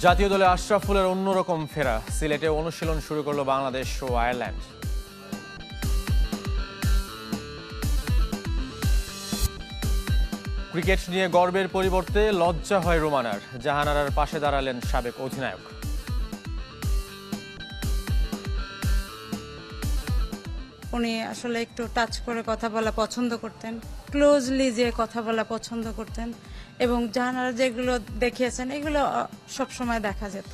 জাতীয় দলে আশরাফুলের অন্যরকম ফেরা। সিলেটে অনুশীলন শুরু করল বাংলাদেশ ও আয়ারল্যান্ড। ক্রিকেট নিয়ে গর্বের পরিবর্তে লজ্জা হয় রোমানার। জাহানারার পাশে দাঁড়ালেন সাবেক অধিনায়ক। উনি আসলে একটু টাচ করে কথা বলা পছন্দ করতেন ক্লোজলি যে কথা বলা পছন্দ করতেন, এবং জানারা যেগুলো দেখিয়েছেন, এগুলো সবসময় দেখা যেত।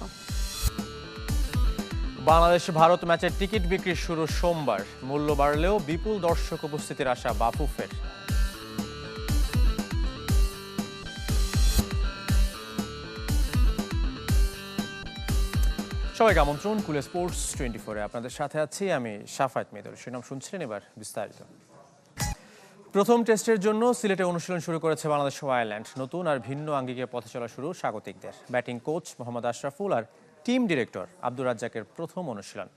বাংলাদেশ ভারত ম্যাচের টিকিট বিক্রি শুরু সোমবার। মূল্য বাড়লেও বিপুল দর্শক উপস্থিতির আশা বাফুফের। সবাইকে আমন্ত্রণ কুলে স্পোর্টস টোয়েন্টি ফোরে আপনাদের সাথে আছি আমি সাফায়েত মেদর শিরোনাম শুনছিলেন এবার বিস্তারিত। প্রথম টেস্টের জন্য সিলেটে অনুশীলন শুরু করেছে বাংলাদেশ ও আয়ারল্যান্ড। নতুন আর ভিন্ন আঙ্গিকে পথে চলা শুরু স্বাগতিকদের। ব্যাটিং কোচ মোহাম্মদ আশরাফুল আর টিম ডিরেক্টর আব্দুর রাজ্জাকের প্রথম অনুশীলন।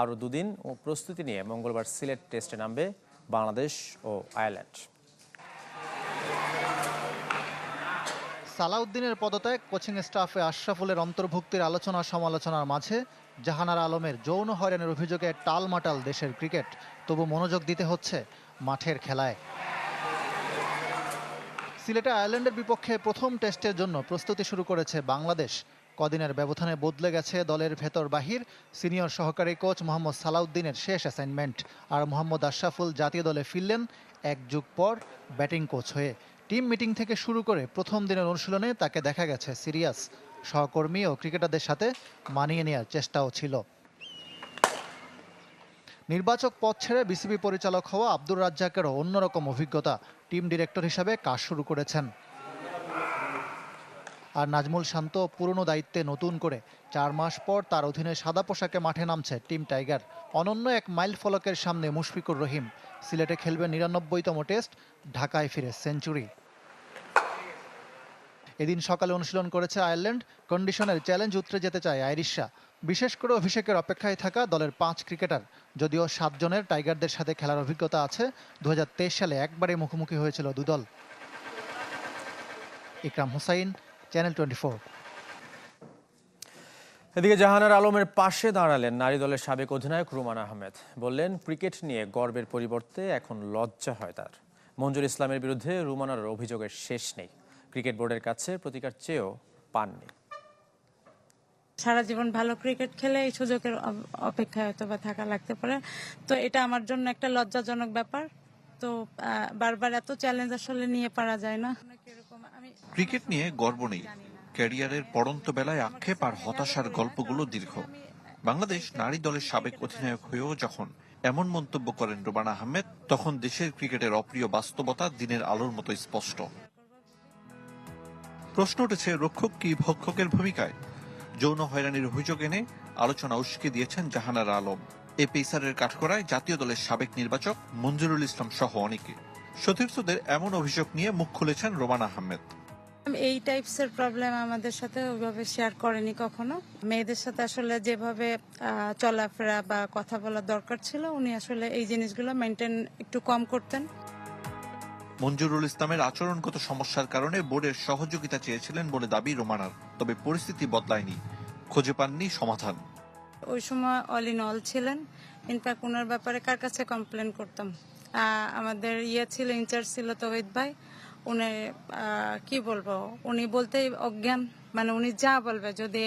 আরও দুদিন ও প্রস্তুতি নিয়ে মঙ্গলবার সিলেট টেস্টে নামবে বাংলাদেশ ও আয়ারল্যান্ড। সালাউদ্দিনের পদত্যাগ কোচিং স্টাফে আশরাফুলের অন্তর্ভুক্তির আলোচনা সমালোচনার মাঝে জাহানার আলমের যৌন হয়রানির অভিযোগে টালমাটাল দেশের ক্রিকেট। তবু মনোযোগ দিতে হচ্ছে মাঠের খেলায়। সিলেটে আয়ারল্যান্ডের বিপক্ষে প্রথম টেস্টের জন্য প্রস্তুতি শুরু করেছে বাংলাদেশ। কদিনের ব্যবধানে বদলে গেছে দলের ভেতর বাহির সিনিয়র সহকারী কোচ মোহাম্মদ সালাউদ্দিনের শেষ অ্যাসাইনমেন্ট আর মোহাম্মদ আশরাফুল জাতীয় দলে ফিরলেন এক যুগ পর ব্যাটিং কোচ হয়ে। টিম মিটিং থেকে শুরু করে প্রথম দিনের অনুশীলনে তাকে দেখা গেছে সিরিয়াস সহকর্মী ও ক্রিকেটারদের সাথে মানিয়ে নেওয়ার চেষ্টাও ছিল। নির্বাচক পদ ছেড়ে বিসিবি পরিচালক হওয়া আব্দুর রাজ্জাকেরও অন্যরকম অভিজ্ঞতা টিম ডিরেক্টর হিসাবে কাজ শুরু করেছেন। আর নাজমুল শান্ত পুরনো দায়িত্বে নতুন করে চার মাস পর তার অধীনে সাদা পোশাকে মাঠে নামছে টিম টাইগার। অনন্য এক মাইল ফলকের সামনে মুশফিকুর রহিম। সিলেটে খেলবে নিরানব্বইতম টেস্ট, ঢাকায় ফিরে সেঞ্চুরি। এদিন সকালে অনুশীলন করেছে আয়ারল্যান্ড। কন্ডিশনের চ্যালেঞ্জ উতরে যেতে চায় আইরিশরা বিশেষ করে অভিষেকের অপেক্ষায় থাকা দলের পাঁচ ক্রিকেটার। যদিও সাতজনের টাইগারদের সাথে খেলার অভিজ্ঞতা আছে দু হাজার তেইশ সালে একবারে মুখোমুখি হয়েছিল দুদল। ইকরাম হুসাইন চ্যানেল টোয়েন্টি এদিকে জাহানার আলমের পাশে দাঁড়ালেন নারী দলের সাবেক অধিনায়ক রুমান আহমেদ। বললেন ক্রিকেট নিয়ে গর্বের পরিবর্তে এখন লজ্জা হয় তার। মঞ্জুর ইসলামের বিরুদ্ধে রুমানার অভিযোগের শেষ নেই। ক্রিকেট বোর্ডের কাছে প্রতিকার চেয়েও পাননি। সারা জীবন ভালো ক্রিকেট খেলে এই সুযোগের অপেক্ষায় হয়তো বা থাকা লাগতে পারে। তো এটা আমার জন্য একটা লজ্জাজনক ব্যাপার। তো বারবার এত চ্যালেঞ্জ আসলে নিয়ে পারা যায় না। ক্রিকেট নিয়ে গর্ব নেই। ক্যারিয়ারের পড়ন্ত বেলায় আক্ষেপ আর হতাশার গল্পগুলো দীর্ঘ। বাংলাদেশ নারী দলের সাবেক অধিনায়ক হয়েও যখন এমন মন্তব্য করেন রোবানা আহমেদ, তখন দেশের ক্রিকেটের অপ্রিয় বাস্তবতা দিনের আলোর মতো স্পষ্ট। প্রশ্ন উঠেছে, রক্ষক কি ভক্ষকের ভূমিকায়? যৌন হয়রানির অভিযোগ এনে আলোচনা উস্কে দিয়েছেন জাহানারা আলম। এ পেসারের কাঠকড়ায় জাতীয় দলের সাবেক নির্বাচক মঞ্জুরুল ইসলাম সহ অনেকে। সতীর্থদের এমন অভিযোগ নিয়ে মুখ খুলেছেন রোমান আহমেদ। এই টাইপসের প্রবলেম আমাদের সাথে ওইভাবে শেয়ার করেনি কখনো। মেয়েদের সাথে আসলে যেভাবে চলাফেরা বা কথা বলা দরকার ছিল উনি আসলে এই জিনিসগুলো মেনটেন একটু কম করতেন। মঞ্জুরুল ইসলামের আচরণগত সমস্যার কারণে বোর্ডের সহযোগিতা চেয়েছিলেন বলে দাবি রোমানার তবে পরিস্থিতি বদলায়নি। খুঁজে পাননি সমাধান। ওই সময় অল ইন অল ছিলেন। ইনফ্যাক্ট ওনার ব্যাপারে কার কাছে কমপ্লেন করতাম? আমাদের ইয়ে ছিল ইনচার্জ ছিল তহিদ ভাই। উনি কি বলব? উনি বলতেই অজ্ঞান। মানে উনি যা বলবে যদি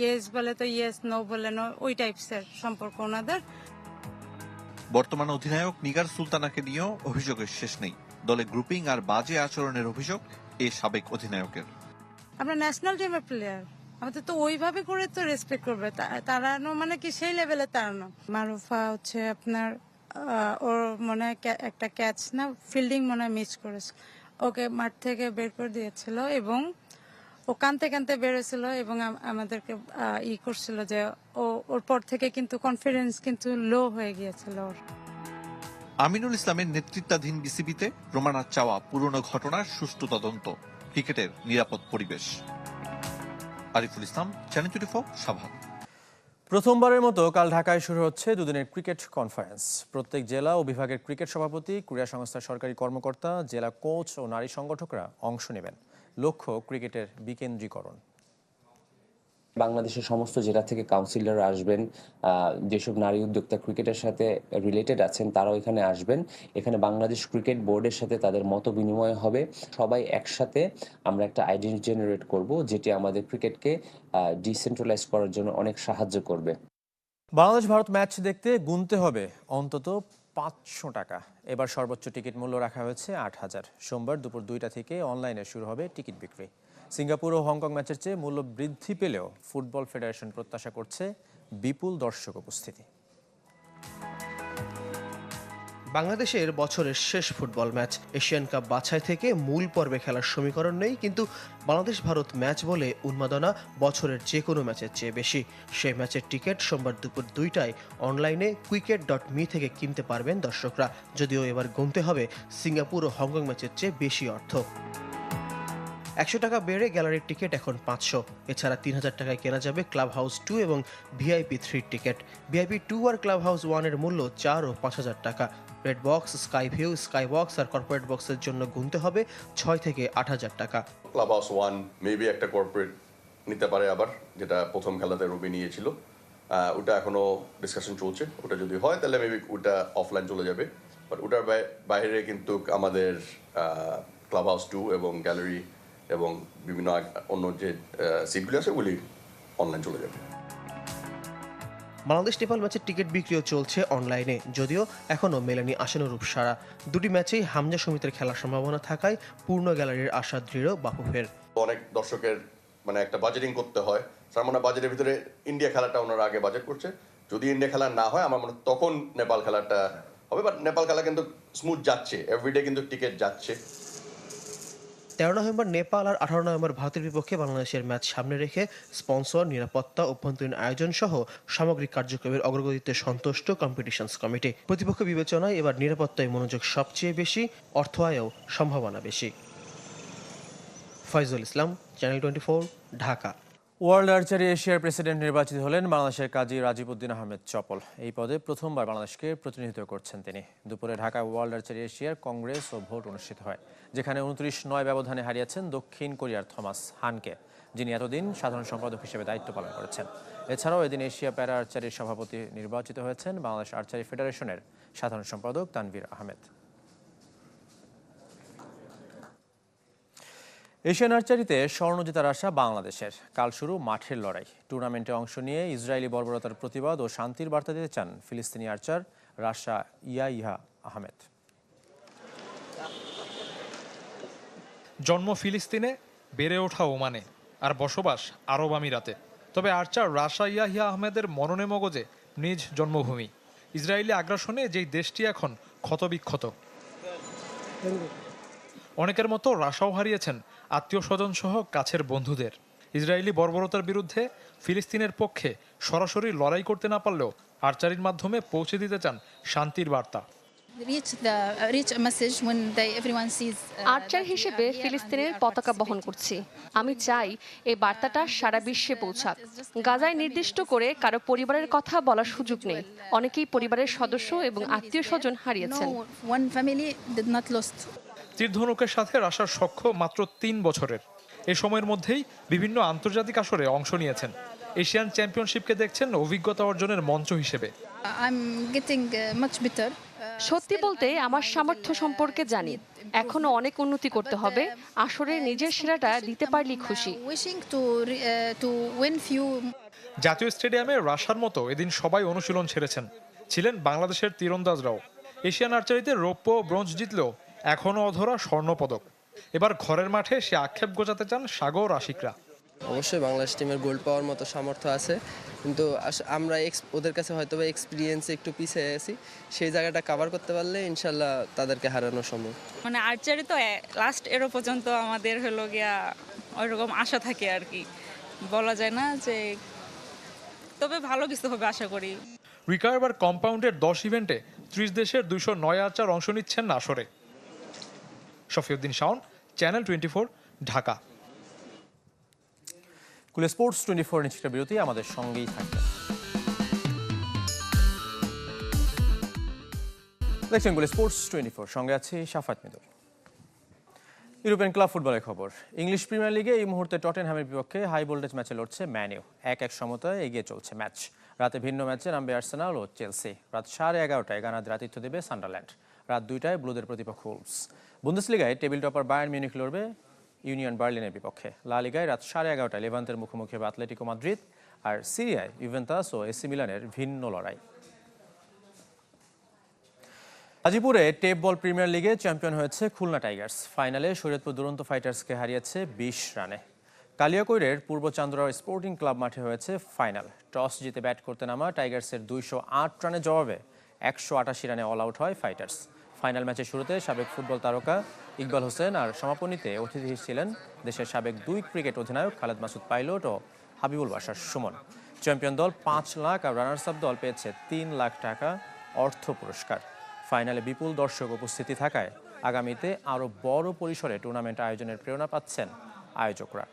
ইয়েস বলে তো ইয়েস নো বলে নো ওই টাইপসের সম্পর্ক ওনাদের। বর্তমান অধিনায়ক নিগার সুলতানাকে নিয়েও অভিযোগের শেষ নেই। দলে গ্রুপিং আর বাজে আচরণের অভিযোগ এ সাবেক অধিনায়কের। আমরা ন্যাশনাল টিমের প্লেয়ার আমাদের তো ওইভাবে করে তো রেসপেক্ট করবে। তাড়ানো মানে কি সেই লেভেলে তাড়ানো মারুফা হচ্ছে আপনার ওর মনে হয় একটা ক্যাচ না ফিল্ডিং মনে হয় মিস করেছে। ওকে মাঠ থেকে বের করে দিয়েছিল এবং ও কানতে কানতে বেরোছিল এবং আমাদেরকে ই করছিল যে ও, ওর পর থেকে কিন্তু কনফিডেন্স কিন্তু লো হয়ে গিয়েছিল ওর। আমিনুল ইসলামের নেতৃত্বাধীন বিসিবিতে রোমানার চাওয়া পুরনো ঘটনার সুষ্ঠু তদন্ত, ক্রিকেটের নিরাপদ পরিবেশ। Ariful Islam channel twenty four প্রথমবারের মতো কাল ঢাকায় শুরু হচ্ছে দুদিনের ক্রিকেট কনফারেন্স প্রত্যেক জেলা ও বিভাগের ক্রিকেট সভাপতি, ক্রীড়া সংস্থার সরকারি কর্মকর্তা, জেলা কোচ ও নারী সংগঠকরা অংশ নেবেন। লক্ষ্য ক্রিকেটের বিকেন্দ্রীকরণ। বাংলাদেশের সমস্ত জেলা থেকে কাউন্সিলর আসবেন যেসব নারী উদ্যোক্তা ক্রিকেটের সাথে রিলেটেড আছেন তারাও এখানে আসবেন। এখানে বাংলাদেশ ক্রিকেট বোর্ডের সাথে তাদের মত বিনিময় হবে। সবাই একসাথে আমরা একটা আইডেন্টি জেনারেট করব, যেটি আমাদের ক্রিকেটকে ডিসেন্ট্রালাইজ করার জন্য অনেক সাহায্য করবে। বাংলাদেশ ভারত ম্যাচ দেখতে গুনতে হবে অন্তত পাঁচশো টাকা। এবার সর্বোচ্চ টিকিট মূল্য রাখা হয়েছে আট হাজার। সোমবার দুপুর দুইটা থেকে অনলাইনে শুরু হবে টিকিট বিক্রি। সিঙ্গাপুর ও হংকং ম্যাচের চেয়ে মূল্য বৃদ্ধি পেলেও ফুটবল ফেডারেশন প্রত্যাশা করছে বিপুল দর্শক উপস্থিতি। বাংলাদেশের বছরের শেষ ফুটবল ম্যাচ, এশিয়ান কাপ বাছাই থেকে মূল পর্বে খেলার সমীকরণ নেই, কিন্তু বাংলাদেশ ভারত ম্যাচ বলে উন্মাদনা বছরের যে কোনো ম্যাচের চেয়ে বেশি। সেই ম্যাচের টিকিট সোমবার দুপুর দুইটায় অনলাইনে কুইকেট ডট মি থেকে কিনতে পারবেন দর্শকরা। যদিও এবার গুনতে হবে, সিঙ্গাপুর ও হংকং ম্যাচের চেয়ে বেশি অর্থ। একশো টাকা বেড়ে গ্যালারির টিকিট এখন পাঁচশো। এছাড়া তিন হাজার টাকায় কেনা যাবে ক্লাব হাউস টু এবং ভিআইপি থ্রির টিকিট। ভিআইপি টু আর ক্লাব হাউস ওয়ানের মূল্য চার ও পাঁচ হাজার টাকা। Red box, sky view, sky box আর কর্পোরেট বক্সের জন্য গুনতে হবে ছয় থেকে আট হাজার টাকা। ক্লাব হাউস ওয়ান মেবি একটা কর্পোরেট নিতে পারে আবার, যেটা প্রথম খেলাতে রবি নিয়েছিল। ওটা এখনও ডিসকাশন চলছে। ওটা যদি হয়, তাহলে মেবি ওটা অফলাইন চলে যাবে। বাট ওটার বাইরে কিন্তু আমাদের ক্লাব হাউস টু এবং গ্যালারি এবং বিভিন্ন অন্য যে সিটগুলি আছে ওগুলি অনলাইন চলে যাবে। বাংলাদেশ নেপাল ম্যাচের টিকিট বিক্রিও চলছে অনলাইনে যদিও এখনও মেলেনি আশানুরূপ সারা দুটি ম্যাচেই হামজা সমিতির খেলার সম্ভাবনা থাকায় পূর্ণ গ্যালারির আশা দৃঢ় বাফুফের। অনেক দর্শকের মানে একটা বাজেটিং করতে হয়। তার মানে বাজেটের ভিতরে ইন্ডিয়া খেলাটা ওনারা আগে বাজেট করছে। যদি ইন্ডিয়া খেলা না হয় আমার মনে হয় তখন নেপাল খেলাটা হবে। বাট নেপাল খেলা কিন্তু স্মুথ যাচ্ছে। এভরিডে কিন্তু টিকিট যাচ্ছে। তেরো নভেম্বর নেপাল আর আঠারো নভেম্বর ভারতের বিপক্ষে বাংলাদেশের ম্যাচ সামনে রেখে স্পন্সর, নিরাপত্তা অভ্যন্তরীণ আয়োজন সহ সামগ্রিক কার্যক্রমের অগ্রগতিতে সন্তুষ্ট কম্পিটিশনস কমিটি প্রতিপক্ষ বিবেচনায় এবার নিরাপত্তায় মনোযোগ সবচেয়ে বেশি, অর্থ আয়ও সম্ভাবনা বেশি। Foyzul Islam channel twenty Dhaka. World archery এশিয়ার প্রেসিডেন্ট নির্বাচিত হলেন বাংলাদেশের কাজী রাজীব উদ্দিন আহমেদ চপল এই পদে প্রথমবার বাংলাদেশকে প্রতিনিধিত্ব করছেন তিনি। দুপুরে ঢাকা ওয়ার্ল্ড আর্চারি এশিয়ার কংগ্রেস ও ভোট অনুষ্ঠিত হয়, যেখানে উনত্রিশ নয় ব্যবধানে হারিয়েছেন দক্ষিণ কোরিয়ার থমাস হানকে, যিনি এতদিন সাধারণ সম্পাদক হিসেবে দায়িত্ব পালন করেছেন। এছাড়াও এদিন এশিয়া প্যারা আর্চারির সভাপতি নির্বাচিত হয়েছেন বাংলাদেশ আর্চারি ফেডারেশনের সাধারণ সম্পাদক তানভীর আহমেদ। এশিয়ান আর্চারিতে স্বর্ণ জেতার আশা বাংলাদেশের। কাল শুরু মাঠের লড়াই। টুর্নামেন্টে অংশ নিয়ে ইসরায়েলি বর্বরতার প্রতিবাদ ও শান্তির বার্তা দিতে চান ফিলিস্তিনি আর্চার রাশা ইয়া ইহা আহমেদ। জন্ম ফিলিস্তিনে, বেড়ে ওঠা ওমানে, আর বসবাস আরব আমিরাতে। তবে আর্চার রাশা ইয়াহিয়া আহমেদের মননে মগজে নিজ জন্মভূমি। ইসরায়েলি আগ্রাসনে যেই দেশটি এখন ক্ষতবিক্ষত। অনেকের মতো রাশাও হারিয়েছেন আত্মীয় স্বজন সহ কাছের বন্ধুদের। ইসরায়েলি বর্বরতার বিরুদ্ধে ফিলিস্তিনের পক্ষে সরাসরি লড়াই করতে না পারলেও আর্চারির মাধ্যমে পৌঁছে দিতে চান শান্তির বার্তা। Reach the uh, reach a message when they everyone sees uh, আর্চার হিসেবে ফিলিস্তিনের পতাকা বহন করছি। আমি চাই এই বার্তাটা সারা বিশ্বে পৌঁছাক। গাজায় নির্দিষ্ট করে কারও পরিবারের কথা বলার সুযোগ নেই। অনেকেই পরিবারের সদস্য এবং আত্মীয় স্বজন হারিয়েছেন। No one family did not lost. তীরধনুকের সাথে রাশার সখ্য মাত্র তিন বছরের। এ সময়ের মধ্যেই বিভিন্ন আন্তর্জাতিক আসরে অংশ নিয়েছেন। এশিয়ান চ্যাম্পিয়নশিপকে দেখছেন অভিজ্ঞতা অর্জনের মঞ্চ হিসেবে। I'm getting uh, much better. সত্যি বলতে আমার সামর্থ্য সম্পর্কে জানি। এখনও অনেক উন্নতি করতে হবে। আসরে নিজের সেরাটা দিতে পারলেই খুশি। Uh, জাতীয় স্টেডিয়ামে রাশার মতো এদিন সবাই অনুশীলন ছেড়েছেন। ছিলেন বাংলাদেশের তীরন্দাজরাও। এশিয়ান আর্চারিতে রৌপ্য ব্রোঞ্জ জিতলেও এখনও অধরা স্বর্ণপদক। এবার ঘরের মাঠে সে আক্ষেপ গোজাতে চান সাগর আশিকরা। অবশ্যই বাংলাদেশ টিমের গোল পাওয়ার মতো সামর্থ্য আছে। কিন্তু আস- আমরা ওদের কাছে হয়তো বা এক্সপিরিয়েন্সে একটু পিছিয়ে আছি সেই জায়গাটা কভার করতে পারলে ইনশাল্লাহ তাদেরকে হারানো সম্ভব। মানে আর্চারি তো লাস্ট এরো পর্যন্ত আমাদের হলো গিয়া ওইরকম আশা থাকে আর কি। বলা যায় না যে তবে ভালো কিছু হবে আশা করি। রিকার্ভ আর কম্পাউন্ডের দশ ইভেন্টে ত্রিশ দেশের দুইশো নয় আর্চার অংশ নিচ্ছেন আসরে শফিউদ্দিন শাওন চ্যানেল টোয়েন্টি ঢাকা। কুলে স্পোর্টস টোয়েন্টি ফোর নিশ্চিত বিরতি আমাদের সঙ্গেই থাকবে। দেখছেন কুলে স্পোর্টস টোয়েন্টি ফোর, সঙ্গে আছে সাফাত মিদুল ইউরোপিয়ান ক্লাব ফুটবলের খবর, ইংলিশ প্রিমিয়ার লিগে এই মুহূর্তে টটেনহ্যামের বিপক্ষে হাই ভোল্টেজ ম্যাচে লড়ছে ম্যানিউ এক এক সমতায় এগিয়ে চলছে ম্যাচ। রাতে ভিন্ন ম্যাচে নামবে আর্সেনাল ও চেলসি। রাত সাড়ে এগারোটায় গানাদের আতিথ্য দেবে সান্ডারল্যান্ড। রাত দুইটায় ব্লুদের প্রতিপক্ষ উলস। বুন্দেসলিগায় টেবিল টপার বায়ার্ন মিউনিখ লড়বে ইউনিয়ন বার্লিনের বিপক্ষে। লা লিগায় রাত সাড়ে এগারোটায় লেভান্তের মুখোমুখি হবে আতলেটিকো মাদ্রিদ আর সিরিয়ায় ইভেন্তাস ও এসি মিলানের ভিন্ন লড়াই। গাজীপুরে টেপ বল প্রিমিয়ার লিগে চ্যাম্পিয়ন হয়েছে খুলনা টাইগার্স। ফাইনালে শরীয়তপুর দুরন্ত ফাইটার্সকে হারিয়েছে বিশ রানে। কালিয়াকৈরের পূর্ব চান্দুরা স্পোর্টিং ক্লাব মাঠে হয়েছে ফাইনাল। টস জিতে ব্যাট করতে নামা টাইগার্সের দুইশো আট রানের জবাবে একশো আটাশি রানে অল আউট হয় ফাইটার্স। ফাইনাল ম্যাচের শুরুতে সাবেক ফুটবল তারকা ইকবাল হোসেন আর সমাপনীতে অতিথি ছিলেন দেশের সাবেক দুই ক্রিকেট অধিনায়ক খালেদ মাসুদ পাইলট ও হাবিবুল বাসার সুমন। চ্যাম্পিয়ন দল পাঁচ লাখ আর রানার্স আপ দল পেয়েছে তিন লাখ টাকা অর্থ পুরস্কার। ফাইনালে বিপুল দর্শক উপস্থিতি থাকায় আগামীতে আরও বড় পরিসরে টুর্নামেন্ট আয়োজনের প্রেরণা পাচ্ছেন আয়োজকরা।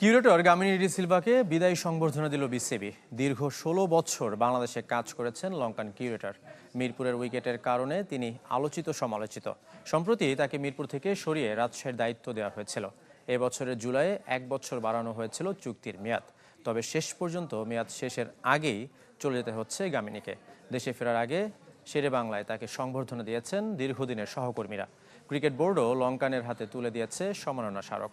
কিউরেটর গামিনী ডি সিলভাকে বিদায়ী সংবর্ধনা দিল বিসিবি। দীর্ঘ ষোলো বছর বাংলাদেশে কাজ করেছেন লঙ্কান কিউরেটর। মিরপুরের উইকেটের কারণে তিনি আলোচিত সমালোচিত। সম্প্রতি তাকে মিরপুর থেকে সরিয়ে রাজশাহীর দায়িত্ব দেওয়া হয়েছিল। এ বছরের জুলাইয়ে এক বছর বাড়ানো হয়েছিল চুক্তির মেয়াদ। তবে শেষ পর্যন্ত মেয়াদ শেষের আগেই চলে যেতে হচ্ছে গামিনীকে। দেশে ফেরার আগে শেরে বাংলায় তাকে সংবর্ধনা দিয়েছেন দীর্ঘদিনের সহকর্মীরা। ক্রিকেট বোর্ডও লঙ্কানের হাতে তুলে দিয়েছে সম্মাননা স্মারক।